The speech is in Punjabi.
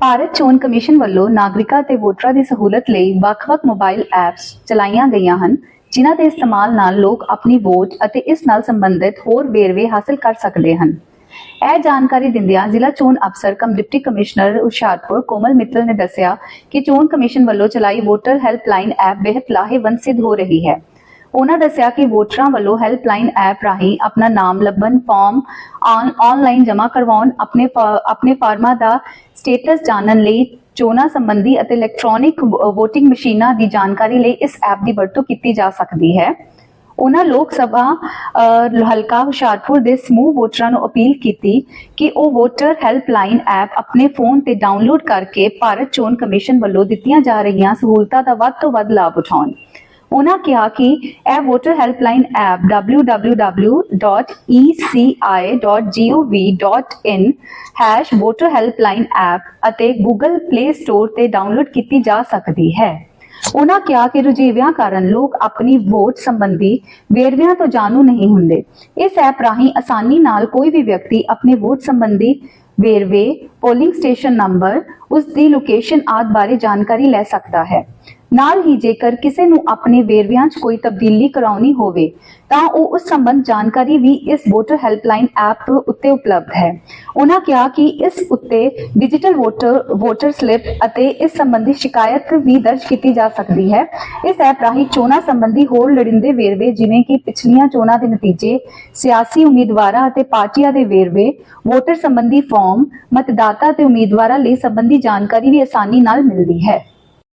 ਭਾਰਤ ਚੋਣ ਕਮਿਸ਼ਨ ਵੱਲੋਂ ਨਾਗਰਿਕਾਂ ਤੇ ਵੋਟਰਾਂ ਦੀ ਸਹੂਲਤ ਲਈ ਵੱਖ-ਵੱਖ ਮੋਬਾਈਲ ਐਪਸ ਚਲਾਈਆਂ ਗਈਆਂ ਹਨ, ਜਿਨ੍ਹਾਂ ਦੇ ਇਸਤੇਮਾਲ ਨਾਲ ਲੋਕ ਆਪਣੀ ਵੋਟ ਅਤੇ ਇਸ ਨਾਲ ਸੰਬੰਧਿਤ ਹੋਰ ਵੇਰਵੇ ਹਾਸਲ ਕਰ ਸਕਦੇ ਹਨ। ਇਹ ਜਾਣਕਾਰੀ ਦਿੰਦਿਆਂ ਜ਼ਿਲ੍ਹਾ ਚੋਣ ਅਫਸਰ cum, deputy commissioner Hoshiarpur Komal Mittal ਨੇ ਦੱਸਿਆ ਕਿ ਚੋਣ ਕਮਿਸ਼ਨ ਵੱਲੋਂ ਚਲਾਈ ਵੋਟਰ ਹੈਲਪਲਾਈਨ ਐਪ ਬੇहद ਲਾਹੇਵੰਦ ਸਿੱਧ ਹੋ ਰਹੀ ਹੈ। ਉਹਨਾਂ ਦੱਸਿਆ ਕਿ ਵੋਟਰਾਂ ਵੱਲੋਂ ਹੈਲਪਲਾਈਨ ਐਪ ਰਾਹੀਂ ਆਪਣਾ ਨਾਮ ਲੱਭਣ ਫਾਰਮ ਆਨਲਾਈਨ ਜਮ੍ਹਾਂ ਕਰਵਾਉਣ, ਆਪਣੇ ਆਪਣੇ ਫਾਰਮਾਂ ਦਾ ਸਟੇਟਸ ਜਾਣਨ ਲਈ ਚੋਣਾਂ ਸੰਬੰਧੀ ਅਤੇ ਇਲੈਕਟ੍ਰੋਨਿਕ VOTING ਮਸ਼ੀਨਾਂ ਦੀ ਜਾਣਕਾਰੀ ਲਈ ਇਸ ਐਪ ਦੀ ਵਰਤੋਂ ਕੀਤੀ ਜਾ ਸਕਦੀ ਹੈ। ਉਹਨਾਂ ਲੋਕ ਸਭਾ ਹਲਕਾ ਹੁਸ਼ਿਆਰਪੁਰ ਦੇ ਸਮੂਹ ਵੋਟਰਾਂ ਨੂੰ ਅਪੀਲ ਕੀਤੀ ਕਿ ਉਹ ਵੋਟਰ ਹੈਲਪਲਾਈਨ ਐਪ ਆਪਣੇ ਫੋਨ ਤੇ ਡਾਊਨਲੋਡ ਕਰਕੇ ਭਾਰਤ ਚੋਣ ਕਮਿਸ਼ਨ ਵੱਲੋਂ ਦਿੱਤੀਆਂ ਜਾ ਰਹੀਆਂ ਸਹੂਲਤਾਂ ਦਾ ਵੱਧ ਤੋਂ ਵੱਧ ਲਾਭ ਉਠਾਉਣ। ਉਹਨਾਂ ਕਿਹਾ ਕਿ ਇਹ voter helpline app www.eci.gov.in voter app ਅਤੇ Google Play Store ਤੇ ਡਾਊਨਲੋਡ ਕੀਤੀ ਜਾ ਸਕਦੀ ਹੈ। ਉਹਨਾਂ ਕਿਹਾ ਕਿ ਰੁਝੇਵਿਆਂ ਕਾਰਨ ਲੋਕ ਆਪਣੀ ਵੋਟ ਸੰਬੰਧੀ ਵੇਰਵਿਆਂ ਤੋਂ ਜਾਣੂ ਨਹੀਂ ਹੁੰਦੇ। ਇਸ ਐਪ ਰਾਹੀਂ ਆਸਾਨੀ ਨਾਲ ਕੋਈ ਵੀ ਵਿਅਕਤੀ ਆਪਣੇ ਵੋਟ ਸੰਬੰਧੀ ਵੇਰਵੇ ਪੋਲਿੰਗ ਸਟੇਸ਼ਨ ਨੰਬਰ ਉਸ ਦੀ ਲੋਕੇਸ਼ਨ ਆਦਿ ਬਾਰੇ ਜਾਣਕਾਰੀ ਲੈ ਸਕਦਾ ਹੈ। ਨਾਲ ਹੀ ਜੇਕਰ ਕਿਸੇ ਨੂੰ ਆਪਣੇ ਵੇਰਵਿਆਂ 'ਚ ਕੋਈ ਤਬਦੀਲੀ ਕਰਾਉਣੀ ਹੋਵੇ, ਤਾਂ ਉਹ ਉਸ ਸੰਬੰਧ ਜਾਣਕਾਰੀ ਵੀ ਇਸ ਵੋਟਰ ਹੈਲਪਲਾਈਨ ਐਪ ਉੱਤੇ ਉਪਲਬਧ ਹੈ। ਉਹਨਾਂ ਕਿਹਾ ਕਿ ਇਸ ਉੱਤੇ ਡਿਜੀਟਲ ਵੋਟਰ ਵੋਟਰ ਸਲਿੱਪ ਅਤੇ ਇਸ ਸੰਬੰਧੀ ਸ਼ਿਕਾਇਤ ਵੀ ਦਰਜ ਕੀਤੀ ਜਾ ਸਕਦੀ ਹੈ। ਇਸ ਐਪ ਰਾਹੀਂ ਚੋਣਾਂ ਸੰਬੰਧੀ ਹੋਰ ਲੋੜੀਂਦੇ ਵੇਰਵੇ ਜਿਵੇਂ ਕਿ ਪਿਛਲੀਆਂ ਚੋਣਾਂ ਦੇ ਨਤੀਜੇ, ਸਿਆਸੀ ਉਮੀਦਵਾਰਾਂ ਅਤੇ ਪਾਰਟੀਆਂ ਦੇ ਵੇਰਵੇ ਵੋਟਰ ਸੰਬੰਧੀ ਫਾਰਮ ਮਤਦਾਤਾ ਤੇ ਉਮੀਦਵਾਰਾਂ ਲਈ ਸੰਬੰਧੀ ਜਾਣਕਾਰੀ ਵੀ ਆਸਾਨੀ ਨਾਲ ਮਿਲਦੀ ਹੈ।